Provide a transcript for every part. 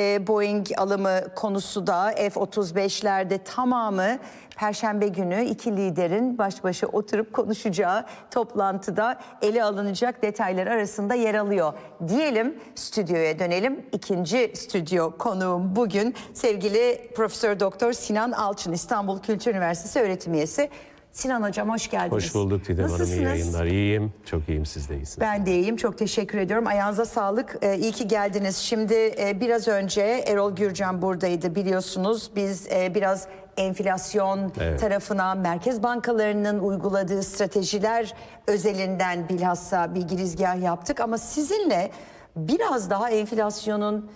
E, Boeing alımı konusu da F-35'lerde tamamı Perşembe günü iki liderin baş başa oturup konuşacağı toplantıda ele alınacak detaylar arasında yer alıyor. Diyelim stüdyoya dönelim. İkinci stüdyo konuğum bugün sevgili Profesör Doktor Sinan Alçın İstanbul Kültür Üniversitesi öğretim üyesi. Sinan Hocam hoş geldiniz. Hoş bulduk Didem Hanım. iyi Nasılsınız? yayınlar. İyiyim. Çok iyiyim. Siz de iyisiniz. Ben de iyiyim. Çok teşekkür ediyorum. Ayağınıza sağlık. Ee, iyi ki geldiniz. Şimdi e, biraz önce Erol Gürcan buradaydı biliyorsunuz. Biz e, biraz enflasyon Evet. tarafına, merkez bankalarının uyguladığı stratejiler özelinden bilhassa bir girizgah yaptık. Ama sizinle biraz daha enflasyonun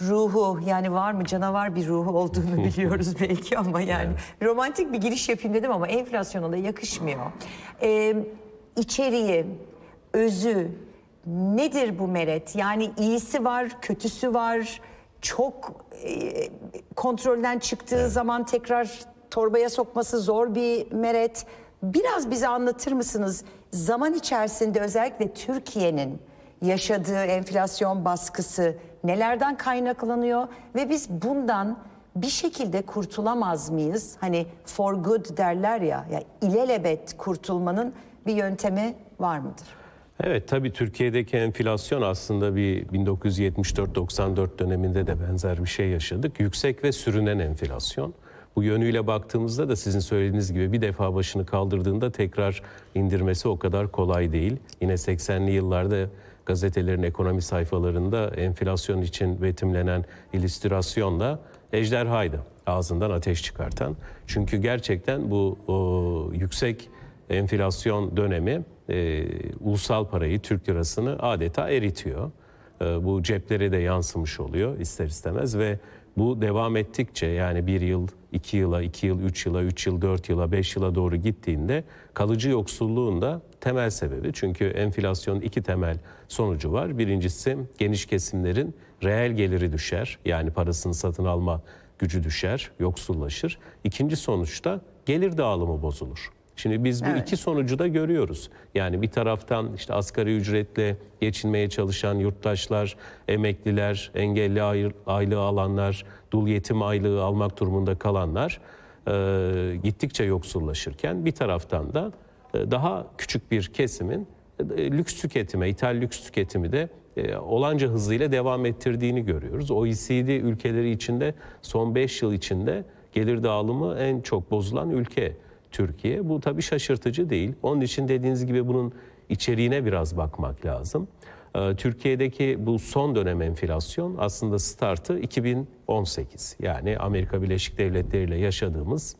ruhu yani var mı canavar bir ruhu olduğunu biliyoruz belki ama yani romantik bir giriş yapayım dedim ama enflasyona da yakışmıyor. Ee, içeriği, özü nedir bu meret? Yani iyisi var, kötüsü var. Çok e, kontrolden çıktığı zaman tekrar torbaya sokması zor bir meret. Biraz bize anlatır mısınız? Zaman içerisinde özellikle Türkiye'nin yaşadığı enflasyon baskısı nelerden kaynaklanıyor ve biz bundan bir şekilde kurtulamaz mıyız? Hani for good derler ya, ya ilelebet kurtulmanın bir yöntemi var mıdır? Evet tabii Türkiye'deki enflasyon aslında bir 1974-94 döneminde de benzer bir şey yaşadık. Yüksek ve sürünen enflasyon. Bu yönüyle baktığımızda da sizin söylediğiniz gibi bir defa başını kaldırdığında tekrar indirmesi o kadar kolay değil. Yine 80'li yıllarda gazetelerin ekonomi sayfalarında enflasyon için betimlenen illüstrasyonla ejderhaydı. Ağzından ateş çıkartan. Çünkü gerçekten bu o, yüksek enflasyon dönemi e, ulusal parayı, Türk lirasını adeta eritiyor. E, bu ceplere de yansımış oluyor ister istemez ve bu devam ettikçe yani bir yıl, iki yıla, iki yıl, üç yıla, üç yıl, dört yıla, beş yıla doğru gittiğinde kalıcı yoksulluğun da temel sebebi. Çünkü enflasyonun iki temel sonucu var. Birincisi geniş kesimlerin reel geliri düşer. Yani parasını satın alma gücü düşer, yoksullaşır. İkinci sonuçta gelir dağılımı bozulur. Şimdi biz bu Evet. iki sonucu da görüyoruz. Yani bir taraftan işte asgari ücretle geçinmeye çalışan yurttaşlar, emekliler, engelli aylığı alanlar, dul yetim aylığı almak durumunda kalanlar e, gittikçe yoksullaşırken bir taraftan da e, daha küçük bir kesimin e, lüks tüketime, ithal lüks tüketimi de e, olanca hızıyla devam ettirdiğini görüyoruz. OECD ülkeleri içinde son 5 yıl içinde gelir dağılımı en çok bozulan ülke Türkiye. Bu tabii şaşırtıcı değil. Onun için dediğiniz gibi bunun içeriğine biraz bakmak lazım. Ee, Türkiye'deki bu son dönem enflasyon aslında startı 2018. Yani Amerika Birleşik Devletleri ile yaşadığımız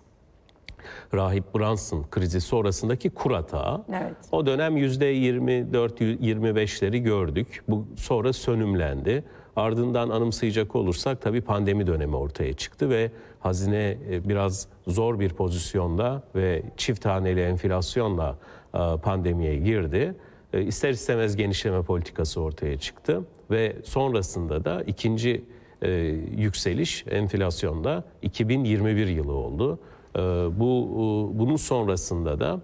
Rahip Brunson krizi sonrasındaki kur hatağı. Evet. O dönem %24-25'leri gördük. Bu sonra sönümlendi. Ardından anımsayacak olursak tabii pandemi dönemi ortaya çıktı ve hazine e, biraz zor bir pozisyonda ve çift haneli enflasyonla e, pandemiye girdi. E, İster istemez genişleme politikası ortaya çıktı ve sonrasında da ikinci yükseliş enflasyonda 2021 yılı oldu. Bu bunun sonrasında da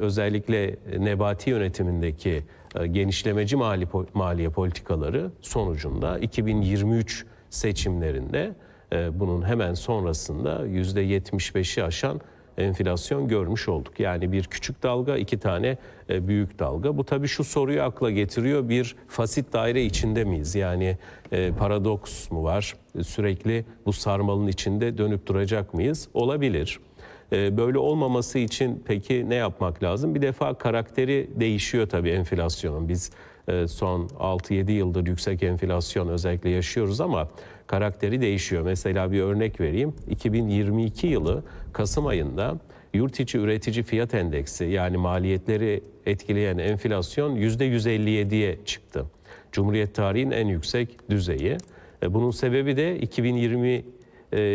özellikle Nebati yönetimindeki genişlemeci mali maliye politikaları sonucunda 2023 seçimlerinde bunun hemen sonrasında %75'i aşan enflasyon görmüş olduk. Yani bir küçük dalga, iki tane e, büyük dalga. Bu tabii şu soruyu akla getiriyor. Bir fasit daire içinde miyiz? Yani e, paradoks mu var? E, Sürekli bu sarmalın içinde dönüp duracak mıyız? Olabilir. Böyle olmaması için peki ne yapmak lazım? Bir defa karakteri değişiyor tabii enflasyonun. Biz son 6-7 yıldır yüksek enflasyon özellikle yaşıyoruz ama karakteri değişiyor. Mesela bir örnek vereyim. 2022 yılı Kasım ayında yurt içi üretici fiyat endeksi yani maliyetleri etkileyen enflasyon %157'ye çıktı. Cumhuriyet tarihinin en yüksek düzeyi. E, Bunun sebebi de 2020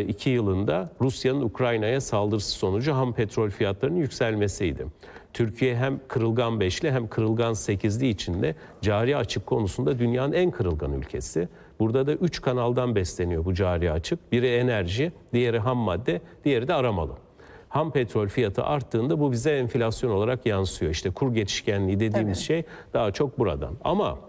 2 yılında Rusya'nın Ukrayna'ya saldırısı sonucu ham petrol fiyatlarının yükselmesiydi. Türkiye hem kırılgan beşli hem kırılgan sekizli içinde cari açık konusunda dünyanın en kırılgan ülkesi. Burada da üç kanaldan besleniyor bu cari açık. Biri enerji, diğeri ham madde, diğeri de aramalı. Ham petrol fiyatı arttığında bu bize enflasyon olarak yansıyor. İşte kur geçişkenliği dediğimiz Tabii. şey daha çok buradan. Ama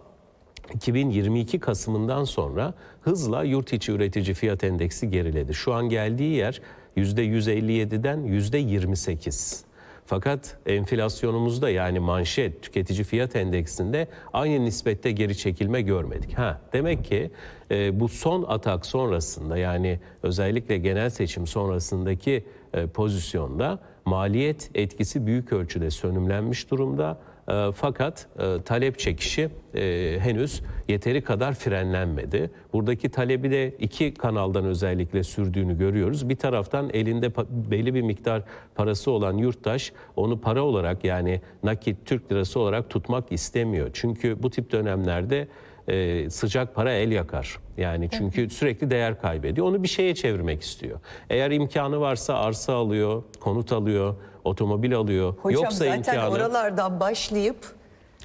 2022 Kasım'ından sonra hızla yurt içi üretici fiyat endeksi geriledi. Şu an geldiği yer %157'den %28. Fakat enflasyonumuzda yani manşet tüketici fiyat endeksinde aynı nispette geri çekilme görmedik. Ha demek ki e, bu son atak sonrasında yani özellikle genel seçim sonrasındaki e, pozisyonda maliyet etkisi büyük ölçüde sönümlenmiş durumda. E, fakat e, talep çekişi e, henüz yeteri kadar frenlenmedi. Buradaki talebi de iki kanaldan özellikle sürdüğünü görüyoruz. Bir taraftan elinde belli bir miktar parası olan yurttaş onu para olarak yani nakit Türk lirası olarak tutmak istemiyor. Çünkü bu tip dönemlerde e, sıcak para el yakar. Yani çünkü sürekli değer kaybediyor. Onu bir şeye çevirmek istiyor. Eğer imkanı varsa arsa alıyor, konut alıyor, otomobil alıyor. Hocam Yoksa zaten imkanı oralardan başlayıp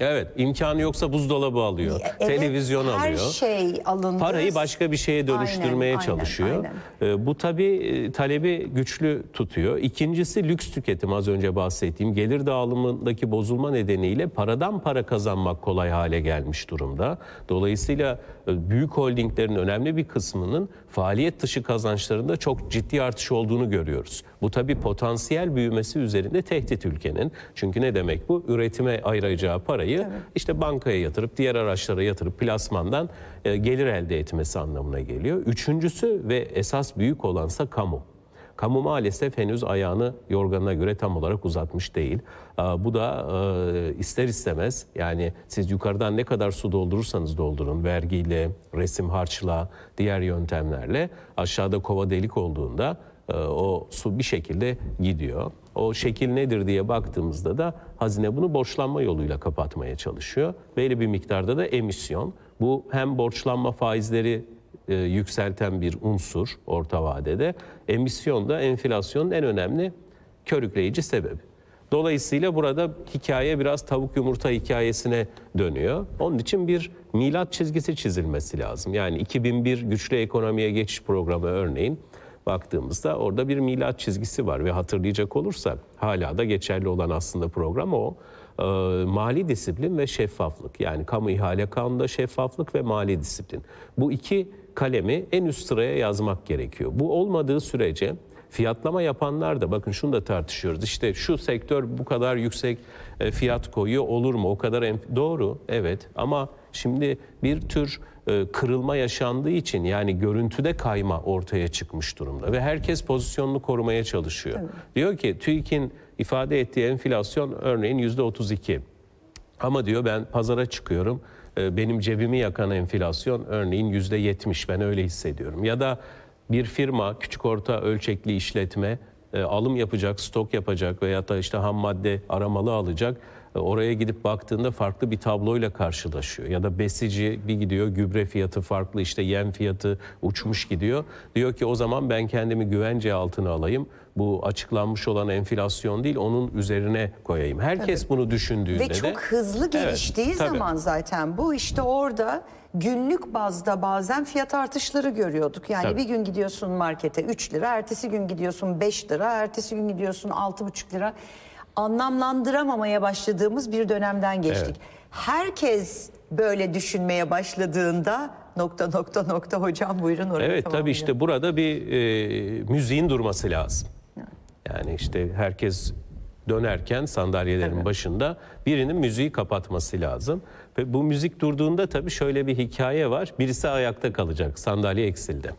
Evet, imkanı yoksa buzdolabı alıyor, evet, televizyon her alıyor. şey alındı. Parayı başka bir şeye dönüştürmeye Aynen, çalışıyor. aynen, Ee, Bu tabii e, talebi güçlü tutuyor. İkincisi lüks tüketim az önce bahsettiğim gelir dağılımındaki bozulma nedeniyle paradan para kazanmak kolay hale gelmiş durumda. Dolayısıyla e, büyük holdinglerin önemli bir kısmının faaliyet dışı kazançlarında çok ciddi artış olduğunu görüyoruz. Bu tabii potansiyel büyümesi üzerinde tehdit ülkenin. Çünkü ne demek bu? Üretime ayıracağı parayı işte bankaya yatırıp diğer araçlara yatırıp plasmandan e, gelir elde etmesi anlamına geliyor. Üçüncüsü ve esas büyük olansa kamu. Kamu maalesef henüz ayağını yorganına göre tam olarak uzatmış değil. Bu da e, ister istemez yani siz yukarıdan ne kadar su doldurursanız doldurun vergiyle, resim harçla, diğer yöntemlerle aşağıda kova delik olduğunda e, o su bir şekilde gidiyor. O şekil nedir diye baktığımızda da hazine bunu borçlanma yoluyla kapatmaya çalışıyor. Belli bir miktarda da emisyon. Bu hem borçlanma faizleri e, yükselten bir unsur orta vadede. Emisyon da enflasyonun en önemli körükleyici sebebi. Dolayısıyla burada hikaye biraz tavuk yumurta hikayesine dönüyor. Onun için bir milat çizgisi çizilmesi lazım. Yani 2001 güçlü ekonomiye geçiş programı örneğin baktığımızda orada bir milat çizgisi var ve hatırlayacak olursak hala da geçerli olan aslında program o. Ee, mali disiplin ve şeffaflık yani kamu ihale kanunda şeffaflık ve mali disiplin. Bu iki kalemi en üst sıraya yazmak gerekiyor. Bu olmadığı sürece fiyatlama yapanlar da bakın şunu da tartışıyoruz. İşte şu sektör bu kadar yüksek e, fiyat koyuyor olur mu? O kadar doğru evet ama şimdi bir tür e, kırılma yaşandığı için yani görüntüde kayma ortaya çıkmış durumda ve herkes pozisyonunu korumaya çalışıyor. Diyor ki TÜİK'in ifade ettiği enflasyon örneğin yüzde 32. Ama diyor ben pazara çıkıyorum. e, Benim cebimi yakan enflasyon örneğin yüzde yetmiş. Ben öyle hissediyorum. Ya da bir firma küçük orta ölçekli işletme e, alım yapacak, stok yapacak veya da işte ham madde aramalı alacak. E, Oraya gidip baktığında farklı bir tabloyla karşılaşıyor. Ya da besici bir gidiyor gübre fiyatı farklı işte yem fiyatı uçmuş gidiyor. Diyor ki o zaman ben kendimi güvence altına alayım. Bu açıklanmış olan enflasyon değil onun üzerine koyayım. Herkes bunu düşündüğünde Ve de çok hızlı Evet, geliştiği tabii. zaman zaten bu işte orada günlük bazda bazen fiyat artışları görüyorduk. Yani Tabii. bir gün gidiyorsun markete 3 lira, ertesi gün gidiyorsun 5 lira, ertesi gün gidiyorsun 6,5 lira. Anlamlandıramamaya başladığımız bir dönemden geçtik. Evet. Herkes böyle düşünmeye başladığında nokta nokta nokta hocam buyurun oraya Evet tabii işte burada bir e, müziğin durması lazım. Yani işte herkes dönerken sandalyelerin başında birinin müziği kapatması lazım. Ve bu müzik durduğunda tabii şöyle bir hikaye var. Birisi ayakta kalacak. Sandalye eksildi.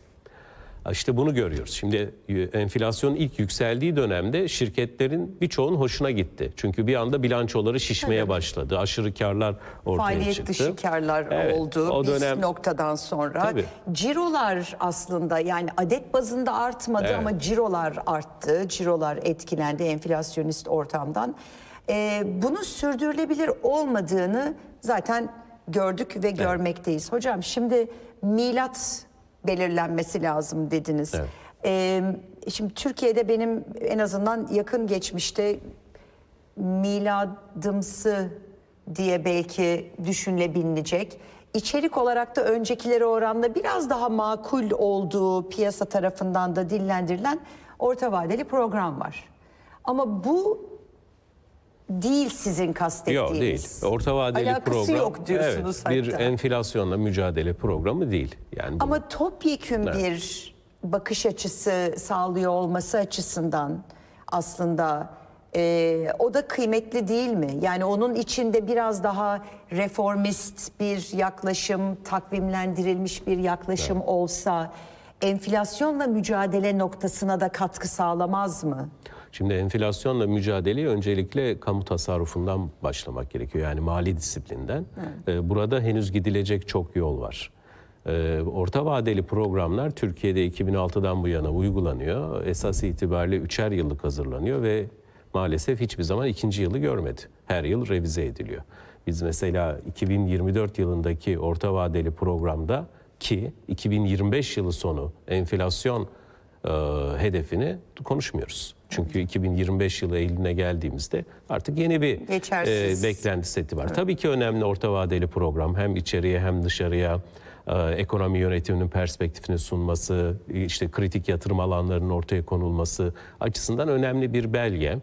İşte bunu görüyoruz. Şimdi e, enflasyonun ilk yükseldiği dönemde şirketlerin birçoğunun hoşuna gitti. Çünkü bir anda bilançoları şişmeye başladı. Aşırı karlar ortaya Faaliyet çıktı. dışı karlar Evet, oldu o bir dönem- noktadan sonra. Tabii. Cirolar aslında yani adet bazında artmadı Evet. ama cirolar arttı. Cirolar etkilendi enflasyonist ortamdan. Ee, bunun sürdürülebilir olmadığını zaten gördük ve görmekteyiz. Hocam şimdi milat belirlenmesi lazım dediniz. Evet. Ee, şimdi Türkiye'de benim en azından yakın geçmişte miladımsı diye belki düşünülebilecek. İçerik olarak da öncekilere oranla biraz daha makul olduğu piyasa tarafından da dillendirilen orta vadeli program var. Ama bu değil sizin kastettiğiniz. Yok değil. Orta vadeli Alakası program. yok diyorsunuz evet, Bir hatta. enflasyonla mücadele programı değil. Yani bu- Ama topyekün bir bakış açısı sağlıyor olması açısından aslında e, o da kıymetli değil mi? Yani onun içinde biraz daha reformist bir yaklaşım, takvimlendirilmiş bir yaklaşım olsa enflasyonla mücadele noktasına da katkı sağlamaz mı? Şimdi enflasyonla mücadeleye öncelikle kamu tasarrufundan başlamak gerekiyor. Yani mali disiplinden. Ee, Burada henüz gidilecek çok yol var. Ee, Orta vadeli programlar Türkiye'de 2006'dan bu yana uygulanıyor. Esas itibariyle üçer yıllık hazırlanıyor ve maalesef hiçbir zaman ikinci yılı görmedi. Her yıl revize ediliyor. Biz mesela 2024 yılındaki orta vadeli programda ki 2025 yılı sonu enflasyon e, hedefini konuşmuyoruz. Çünkü 2025 yılı Eylül'üne geldiğimizde artık yeni bir Geçersiz. e, beklenti seti var. Tabii ki önemli orta vadeli program hem içeriye hem dışarıya e, ekonomi yönetiminin perspektifini sunması, işte kritik yatırım alanlarının ortaya konulması açısından önemli bir belge.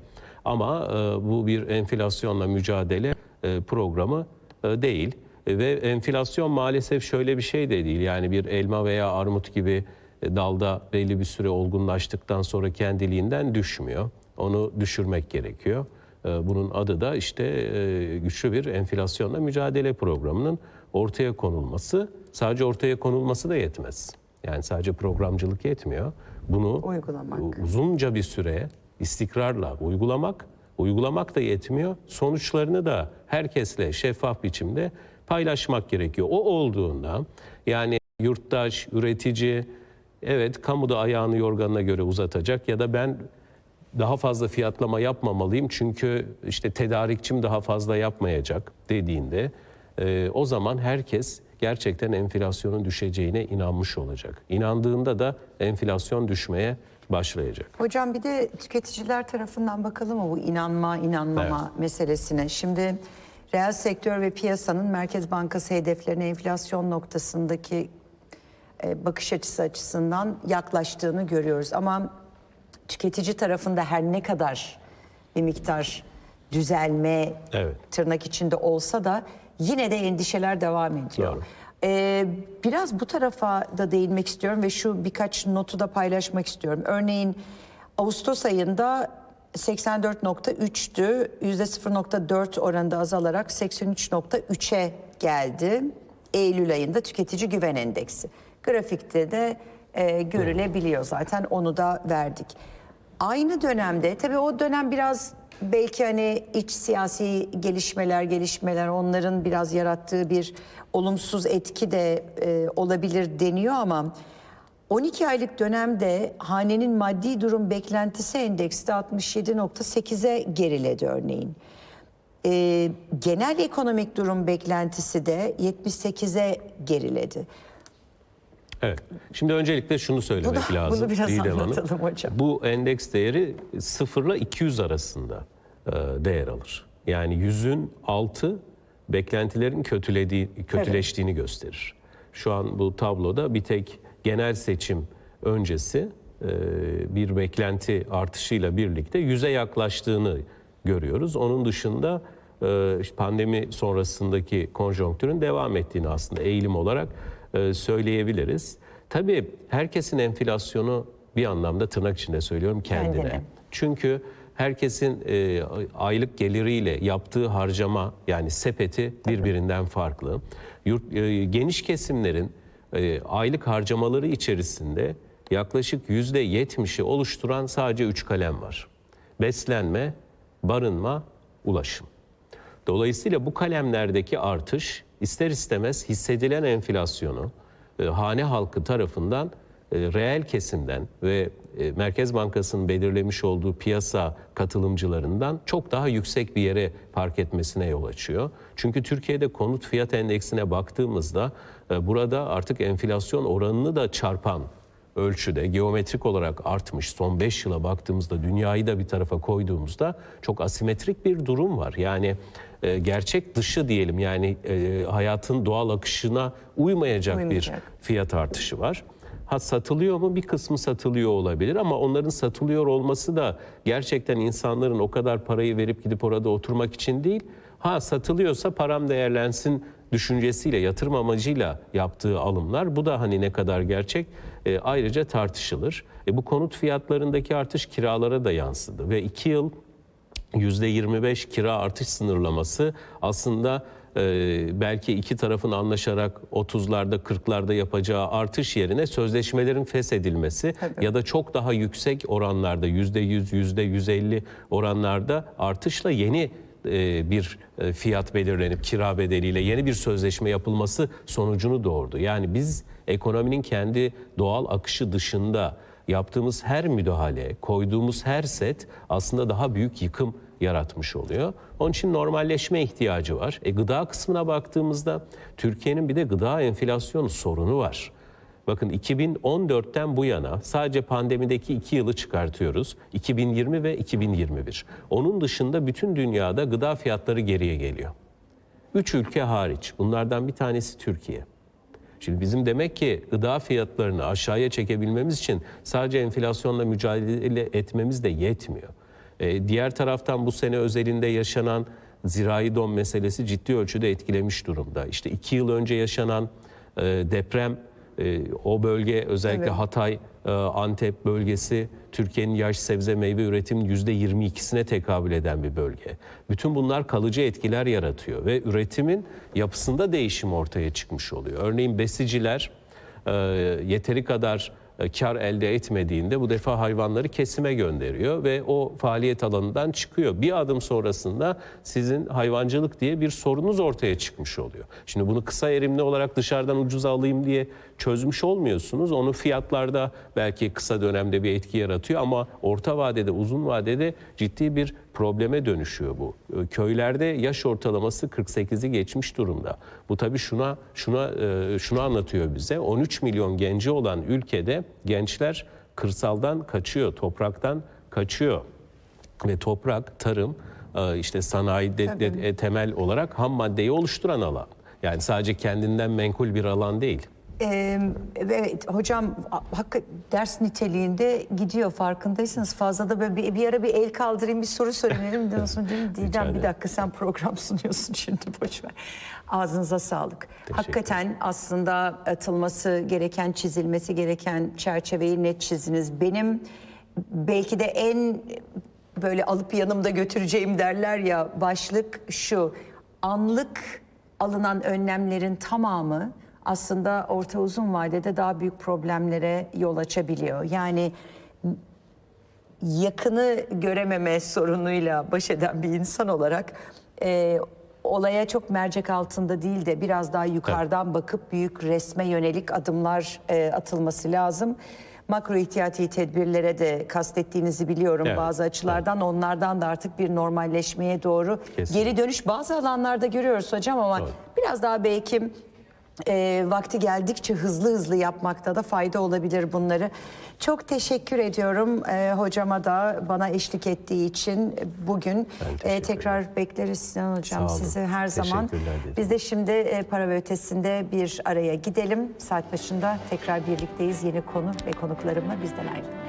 Ama e, bu bir enflasyonla mücadele e, programı e, değil. E, Ve enflasyon maalesef şöyle bir şey de değil. Yani bir elma veya armut gibi e, dalda belli bir süre olgunlaştıktan sonra kendiliğinden düşmüyor. Onu düşürmek gerekiyor. E, Bunun adı da işte e, güçlü bir enflasyonla mücadele programının ortaya konulması. Sadece ortaya konulması da yetmez. Yani sadece programcılık yetmiyor. Bunu Uygulamak. uzunca bir süre istikrarla uygulamak, uygulamak da yetmiyor. Sonuçlarını da herkesle şeffaf biçimde paylaşmak gerekiyor. O olduğunda yani yurttaş, üretici evet kamuda ayağını yorganına göre uzatacak ya da ben daha fazla fiyatlama yapmamalıyım çünkü işte tedarikçim daha fazla yapmayacak dediğinde e, o zaman herkes gerçekten enflasyonun düşeceğine inanmış olacak. İnandığında da enflasyon düşmeye başlayacak. Hocam bir de tüketiciler tarafından bakalım mı bu inanma inanmama meselesine. Şimdi reel sektör ve piyasanın Merkez Bankası hedeflerine enflasyon noktasındaki bakış açısı açısından yaklaştığını görüyoruz. Ama tüketici tarafında her ne kadar bir miktar düzelme Evet. tırnak içinde olsa da yine de endişeler devam ediyor. Doğru. Ee, biraz bu tarafa da değinmek istiyorum ve şu birkaç notu da paylaşmak istiyorum. Örneğin Ağustos ayında 84.3'tü, %0.4 oranında azalarak 83.3'e geldi. Eylül ayında tüketici güven endeksi. Grafikte de e, görülebiliyor zaten onu da verdik. Aynı dönemde tabii o dönem biraz belki hani iç siyasi gelişmeler gelişmeler onların biraz yarattığı bir olumsuz etki de e, olabilir deniyor ama 12 aylık dönemde hanenin maddi durum beklentisi endeksi de 67.8'e geriledi örneğin. E, genel ekonomik durum beklentisi de 78'e geriledi. Evet. Şimdi öncelikle şunu söylemek Bunu- lazım. bunu biraz Didem Hanım. anlatalım hocam. Bu endeks değeri 0 ile 200 arasında e, değer alır. Yani 100'ün altı beklentilerin kötülediği, kötüleştiğini gösterir. Şu an bu tabloda bir tek genel seçim öncesi e, bir beklenti artışıyla birlikte 100'e yaklaştığını görüyoruz. Onun dışında e, pandemi sonrasındaki konjonktürün devam ettiğini aslında eğilim olarak söyleyebiliriz. Tabii herkesin enflasyonu bir anlamda tırnak içinde söylüyorum kendine. Kendine. Çünkü herkesin e, aylık geliriyle yaptığı harcama yani sepeti birbirinden farklı. Yurt, e, geniş kesimlerin e, aylık harcamaları içerisinde yaklaşık yüzde yetmişi oluşturan sadece üç kalem var. Beslenme, barınma, ulaşım. Dolayısıyla bu kalemlerdeki artış ister istemez hissedilen enflasyonu e, hane halkı tarafından e, reel kesimden ve e, Merkez Bankası'nın belirlemiş olduğu piyasa katılımcılarından çok daha yüksek bir yere park etmesine yol açıyor. Çünkü Türkiye'de konut fiyat endeksine baktığımızda e, burada artık enflasyon oranını da çarpan ölçüde geometrik olarak artmış. Son 5 yıla baktığımızda dünyayı da bir tarafa koyduğumuzda çok asimetrik bir durum var. Yani e, gerçek dışı diyelim yani e, hayatın doğal akışına uymayacak, Uymayacak. bir fiyat artışı var. Ha satılıyor mu? Bir kısmı satılıyor olabilir ama onların satılıyor olması da gerçekten insanların o kadar parayı verip gidip orada oturmak için değil. Ha satılıyorsa param değerlensin düşüncesiyle, yatırım amacıyla yaptığı alımlar. Bu da hani ne kadar gerçek e, ayrıca tartışılır. E, bu konut fiyatlarındaki artış kiralara da yansıdı ve iki yıl %25 kira artış sınırlaması aslında e, belki iki tarafın anlaşarak 30'larda 40'larda yapacağı artış yerine sözleşmelerin feshedilmesi Tabii. ya da çok daha yüksek oranlarda %100, %150 oranlarda artışla yeni e, bir e, fiyat belirlenip kira bedeliyle yeni bir sözleşme yapılması sonucunu doğurdu. Yani biz ekonominin kendi doğal akışı dışında yaptığımız her müdahale, koyduğumuz her set aslında daha büyük yıkım yaratmış oluyor. Onun için normalleşme ihtiyacı var. E, gıda kısmına baktığımızda Türkiye'nin bir de gıda enflasyonu sorunu var. Bakın 2014'ten bu yana sadece pandemideki iki yılı çıkartıyoruz. 2020 ve 2021. Onun dışında bütün dünyada gıda fiyatları geriye geliyor. Üç ülke hariç. Bunlardan bir tanesi Türkiye. Şimdi bizim demek ki gıda fiyatlarını aşağıya çekebilmemiz için sadece enflasyonla mücadele etmemiz de yetmiyor. Ee, diğer taraftan bu sene özelinde yaşanan zirai don meselesi ciddi ölçüde etkilemiş durumda. İşte iki yıl önce yaşanan e, deprem e, o bölge özellikle Evet. Hatay, e, Antep bölgesi Türkiye'nin yaş sebze meyve üretiminin %22'sine tekabül eden bir bölge. Bütün bunlar kalıcı etkiler yaratıyor ve üretimin yapısında değişim ortaya çıkmış oluyor. Örneğin besiciler e, yeteri kadar kar elde etmediğinde bu defa hayvanları kesime gönderiyor ve o faaliyet alanından çıkıyor. Bir adım sonrasında sizin hayvancılık diye bir sorunuz ortaya çıkmış oluyor. Şimdi bunu kısa erimli olarak dışarıdan ucuz alayım diye çözmüş olmuyorsunuz. Onu fiyatlarda belki kısa dönemde bir etki yaratıyor ama orta vadede, uzun vadede ciddi bir probleme dönüşüyor bu. Köylerde yaş ortalaması 48'i geçmiş durumda. Bu tabii şuna şuna e, şunu anlatıyor bize. 13 milyon genci olan ülkede gençler kırsaldan kaçıyor, topraktan kaçıyor. Ve toprak, tarım, e, işte sanayi de, de- e, temel olarak ham maddeyi oluşturan alan. Yani sadece kendinden menkul bir alan değil. Ee, evet hocam hakkı ders niteliğinde gidiyor farkındaysanız fazla da böyle bir, bir ara bir el kaldırayım bir soru sorayım dedim. Sonra dedim Didem bir dakika sen program sunuyorsun şimdi boş ver. Ağzınıza sağlık. Hakikaten aslında atılması gereken çizilmesi gereken çerçeveyi net çizdiniz. Benim belki de en böyle alıp yanımda götüreceğim derler ya başlık şu anlık alınan önlemlerin tamamı aslında orta uzun vadede daha büyük problemlere yol açabiliyor. Yani yakını görememe sorunuyla baş eden bir insan olarak e, olaya çok mercek altında değil de biraz daha yukarıdan bakıp büyük resme yönelik adımlar e, atılması lazım. Makro ihtiyati tedbirlere de kastettiğinizi biliyorum Evet, bazı açılardan. Onlardan da artık bir normalleşmeye doğru Kesinlikle. geri dönüş bazı alanlarda görüyoruz hocam ama Doğru. biraz daha belki e, vakti geldikçe hızlı hızlı yapmakta da fayda olabilir bunları. Çok teşekkür ediyorum e, hocama da bana eşlik ettiği için bugün. E, tekrar bekleriz Sinan hocam Sağ olun. sizi her zaman. Teşekkürler dedim. Biz de şimdi e, para ve ötesinde bir araya gidelim. Saat başında tekrar birlikteyiz. Yeni konu ve konuklarımla bizden ayrılmayın.